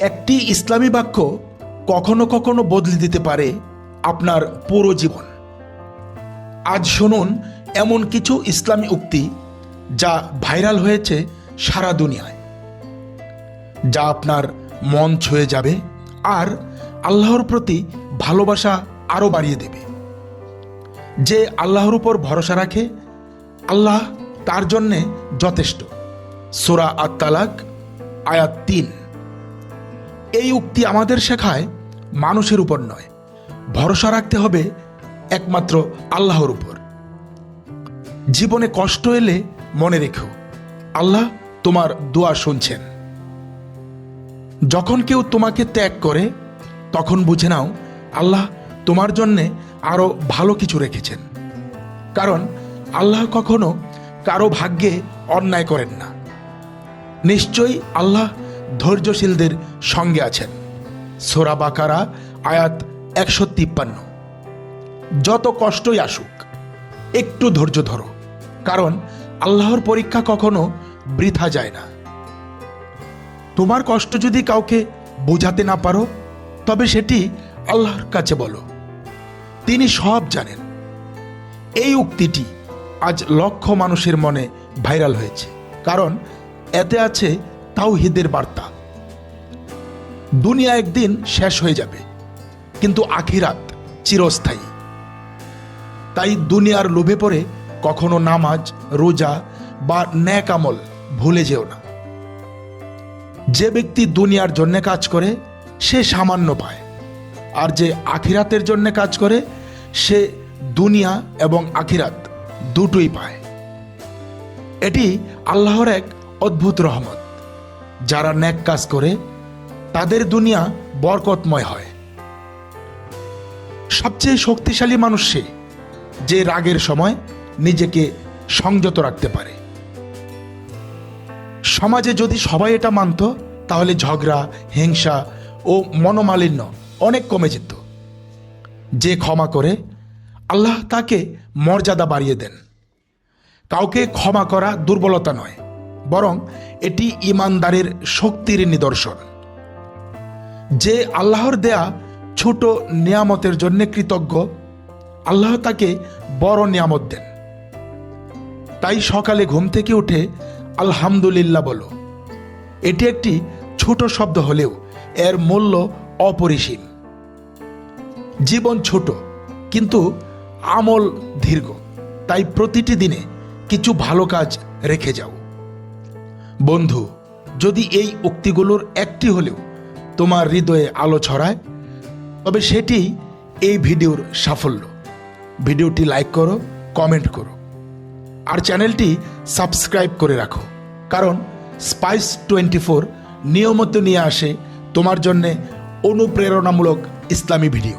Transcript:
একটি ইসলামী বাক্য কখনো কখনো বদলে দিতে পারে আপনার পুরো জীবন। আজ শুনুন এমন কিছু ইসলামী উক্তি যা ভাইরাল হয়েছে সারা দুনিয়ায়। যা আপনার মন ছুঁয়ে যাবে আর আল্লাহর প্রতি ভালোবাসা আরও বাড়িয়ে দেবে। যে আল্লাহর উপর ভরসা রাখে, আল্লাহ তার জন্যে যথেষ্ট। সোরা আত্মালাক আয়াত তিন। এই উক্তি আমাদের শেখায় মানুষের উপর নয়। ভরসা রাখতে হবে একমাত্র আল্লাহর উপর। জীবনে কষ্ট এলে মনে রেখো, আল্লাহ তোমার দোয়া শুনছেন। যখন কেউ তোমাকে ত্যাগ করে, তখন বুঝে নাও আল্লাহ তোমার জন্যে আরও ভালো কিছু রেখেছেন। কারণ আল্লাহ কখনো কারও ভাগ্যে অন্যায় করেন না। নিশ্চয়ই আল্লাহ ধৈর্যশীলদের সঙ্গে আছেন। সোরা বাকারা, আয়াত একশো তিপ্পান্ন। যত কষ্টই আসুক, একটু ধৈর্য ধরো, কারণ আল্লাহর পরীক্ষা কখনো বৃথা যায় না। তোমার কষ্ট যদি কাউকে বোঝাতে না পারো, তবে সেটি আল্লাহর কাছে বলো। তিনি সব জানেন। এই উক্তিটি আজ লক্ষ মানুষের মনে ভাইরাল হয়েছে, কারণ এতে আছে তাওহিদের বার্তা। দুনিয়া একদিন শেষ হয়ে যাবে, কিন্তু আখিরাত চিরস্থায়ী। তাই দুনিয়ার লোভে পড়ে কখনো নামাজ, রোজা বা ন্যাক আমল ভুলে যেও না। যে ব্যক্তি দুনিয়ার জন্য কাজ করে, সে সামান্য পায়। আর যে আখিরাতের জন্য কাজ করে, সে দুনিয়া এবং আখিরাত দুটোই পায়। এটি আল্লাহর এক অদ্ভুত রহমত। যারা ন্যাক কাজ করে, তাদের দুনিয়া বরকতময় হয়। সবচেয়ে শক্তিশালী মানুষ সে, যে রাগের সময় নিজেকে সংযত রাখতে পারে। সমাজে যদি সবাই এটা মানত, তাহলে ঝগড়া, হিংসা ও মনোমালিন্য অনেক কমে যেত। যে ক্ষমা করে, আল্লাহ তাকে মর্যাদা বাড়িয়ে দেন। কাউকে ক্ষমা করা দুর্বলতা নয়। বরং এটি ইমানদারের শক্তির নিদর্শন। যে আল্লাহর দেয়া ছোট নিয়ামতের জন্য কৃতজ্ঞ, আল্লাহ তাকে বড় নিয়ামত দেন। তাই সকালে ঘুম থেকে উঠে আলহামদুলিল্লাহ বলো। এটি একটি ছোট শব্দ হলেও এর মূল্য অপরিসীম। জীবন ছোট, কিন্তু আমল দীর্ঘ। তাই প্রতিটি দিনে কিছু ভালো কাজ রেখে যাও। বন্ধু, যদি এই উক্তিগুলোর একটি হলেও তোমার হৃদয়ে আলো ছড়ায়, তবে সেটি এই ভিডিওর সাফল্য। ভিডিওটি লাইক করো, কমেন্ট করো, আর চ্যানেলটি সাবস্ক্রাইব করে রাখো, কারণ স্পাইস টোয়েন্টি ফোর নিয়মিত নিয়ে আসে তোমার জন্যে অনুপ্রেরণামূলক ইসলামী ভিডিও।